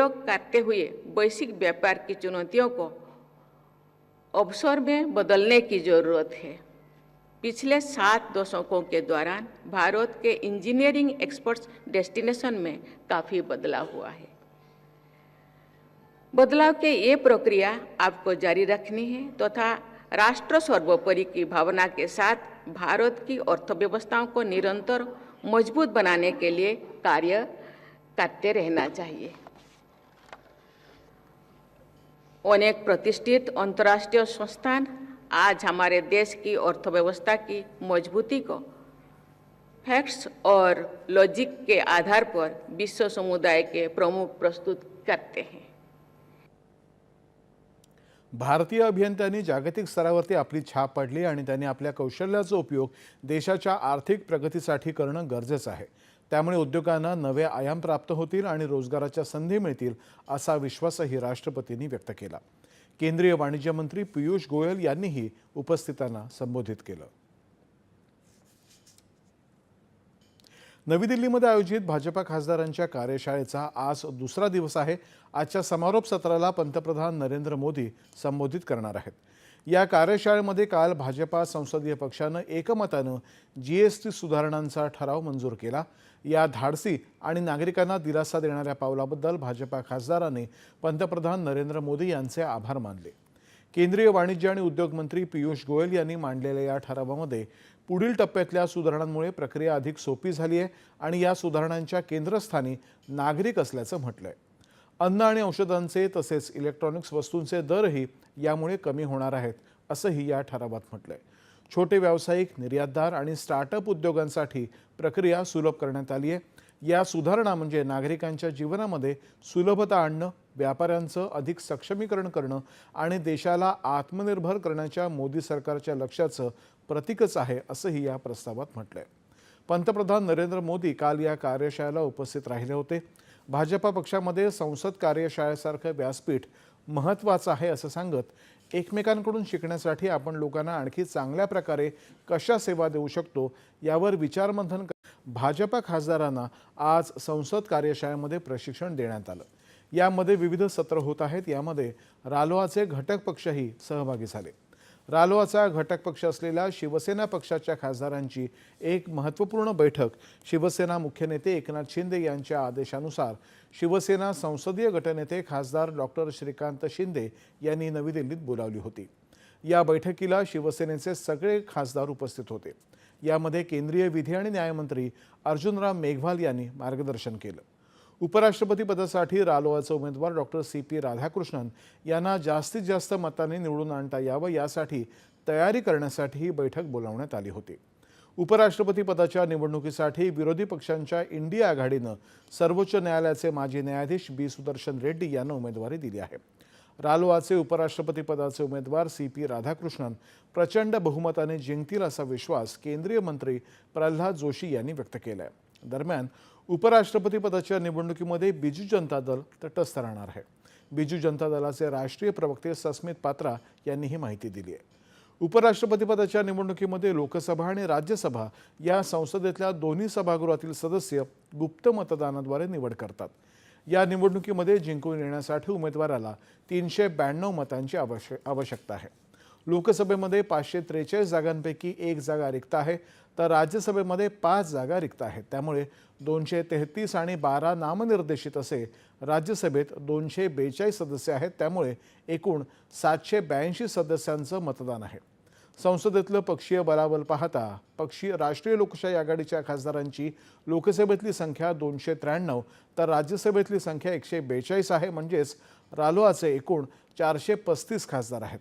उपयोग करते हुए वैश्विक व्यापार की चुनौतियों को अवसर में बदलने की ज़रूरत है। पिछले सात दशकों के दौरान भारत के इंजीनियरिंग एक्सपर्ट्स डेस्टिनेशन में काफ़ी बदलाव हुआ है। बदलाव के ये प्रक्रिया आपको जारी रखनी है तथा तो राष्ट्र सर्वोपरि की भावना के साथ भारत की अर्थव्यवस्थाओं को निरंतर मज़बूत बनाने के लिए कार्य करते रहना चाहिए। अनेक प्रतिष्ठित अंतर्राष्ट्रीय संस्थान आज हमारे देश की अर्थव्यवस्था की मजबूती को फैक्ट्स और लॉजिक के आधार पर विश्व समुदाय के प्रमुख प्रस्तुत करते हैं। भारतीय अभियंत्यांनी जागतिक स्तरावरती आपली छाप पाडली आणि त्यांनी आपल्या उपयोग देशाच्या आर्थिक प्रगतीसाठी करणं गरजेचं आहे. त्यामुळे उद्योगांना नवे आयाम प्राप्त होतील आणि रोजगाराच्या संधी मिळतील असा विश्वासही राष्ट्रपतींनी व्यक्त केला. केंद्रीय वाणिज्य मंत्री पियुष गोयल यांनीही उपस्थितांना संबोधित केलं. नवी दिल्लीमध्ये आयोजित भाजपा खासदारांच्या कार्यशाळेचा आज दुसरा दिवस आहे. आजच्या समारोप सत्राला पंतप्रधान नरेंद्र मोदी संबोधित करणार आहेत. या कार्यशाळेमध्ये काल भाजपा संसदीय पक्षानं एकमतानं जी एस टी सुधारणांचा ठराव मंजूर केला. या धाडसी आणि नागरिकांना दिलासा देणाऱ्या पावलाबद्दल भाजपा खासदारांनी पंतप्रधान नरेंद्र मोदी यांचे आभार मानले. केंद्रीय वाणिज्य आणि उद्योग मंत्री पियुष गोयल यांनी मांडलेल्या या ठरावामध्ये पुढील टप्प्यातल्या सुधारणांमुळे प्रक्रिया अधिक सोपी झाली आहे आणि या सुधारणांच्या केंद्रस्थानी नागरिक असल्याचं म्हटलं आहे अन्न आणि औषधांचे तसेच इलेक्ट्रॉनिक्स वस्तूंचे दरही यामुळे कमी होणार आहेत असंही या ठरावात म्हटलंय. छोटे व्यावसायिक निर्यातदार आणि स्टार्टअप उद्योगांसाठी प्रक्रिया सुलभ करण्यात आली आहे या सुधारणा म्हणजे नागरिकांच्या जीवनामध्ये सुलभता आणणं व्यापाऱ्यांचं अधिक सक्षमीकरण करणं आणि देशाला आत्मनिर्भर करण्याच्या मोदी सरकारच्या लक्ष्याचं प्रतीकच आहे असंही या प्रस्तावात म्हटलंय. पंतप्रधान नरेंद्र मोदी काल या कार्यशाळेला उपस्थित राहिले होते. भाजपा पक्षामध्ये संसद कार्यशाळेसारखं व्यासपीठ महत्त्वाचं आहे असं सांगत एकमेकांकडून शिकण्यासाठी आपण लोकांना आणखी चांगल्या प्रकारे कशा सेवा देऊ शकतो यावर विचारमंथन कर भाजपा खासदारांना आज संसद कार्यशाळेमध्ये प्रशिक्षण देण्यात आलं. यामध्ये विविध सत्र होत आहेत. यामध्ये रालोआचे घटक पक्षही सहभागी झाले. रालोआचा घटक पक्ष असलेल्या शिवसेना पक्षाच्या खासदारांची एक महत्त्वपूर्ण बैठक शिवसेना मुख्य नेते एकनाथ शिंदे यांच्या आदेशानुसार. शिवसेना संसदीय गटनेते खासदार डॉक्टर श्रीकांत शिंदे यांनी नवी दिल्लीत बोलावली होती. या बैठकीला शिवसेनेचे सगळे खासदार उपस्थित होते. यामध्ये केंद्रीय विधी आणि न्यायमंत्री अर्जुनराम मेघवाल यांनी मार्गदर्शन केलं. उपराष्ट्रपती पदासाठी रालोआचे उमेदवार डॉक्टर सी. पी. राधाकृष्णन यांना जास्तीत जास्त मतांनी निवडून आणता यावं यासाठी तयारी करण्यासाठी ही बैठक बोलावण्यात आली होती. उपराष्ट्रपती पदाच्या निवडणुकीसाठी विरोधी पक्षांच्या इंडिया आघाडीनं सर्वोच्च न्यायालयाचे माजी न्यायाधीश बी. सुदर्शन रेड्डी यांना उमेदवारी दिली आहे. रालोआचे उपराष्ट्रपती पदाचे उमेदवार सी. पी. राधाकृष्णन प्रचंड बहुमताने जिंकतील असा विश्वास केंद्रीय मंत्री प्रल्हाद जोशी यांनी व्यक्त केला आहे दरम्यान उपराष्ट्रपती पदाच्या निवडणुकीमध्ये बिजू जनता दल तटस्थ राहणार आहे. बिजू जनता दलाचे राष्ट्रीय प्रवक्ते सस्मित पात्रा यांनी ही माहिती दिली आहे. उपराष्ट्रपती पदाच्या निवडणुकीमध्ये लोकसभा आणि राज्यसभा या संसदेतल्या दोन्ही सभागृहातील सदस्य गुप्त मतदानाद्वारे निवड करतात. या निवडणुकीमध्ये जिंकून येण्यासाठी उमेदवाराला तीनशे ब्याण्णव मतांची आवश्यक आवश्यकता आहे. लोकसभेमध्ये पाचशे त्रेचाळीस जागांपैकी एक जागा रिक्त आहे तर राज्यसभेमध्ये पाच जागा रिक्त आहेत. त्यामुळे दोनशे तेहतीस आणि बारा नामनिर्देशित असे राज्यसभेत दोनशे बेचाळीस सदस्य आहेत. त्यामुळे एकूण सातशे ब्याऐंशी सदस्यांचं मतदान आहे. संसदेतलं पक्षीय बलाबल पाहता पक्षीय राष्ट्रीय लोकशाही आघाडीच्या खासदारांची लोकसभेतली संख्या दोनशे त्र्याण्णव तर राज्यसभेतली संख्या एकशे बेचाळीस आहे. म्हणजेच रालोआचे एकूण चारशे पस्तीस खासदार आहेत.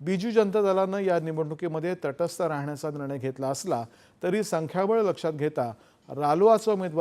बीजू जनता दलानं या निवडणुकीमध्ये तटस्थ राहण्याचा निर्णय घेतला असला तरी संख्याबळ लक्षात घेता रालोआचा उमेदवार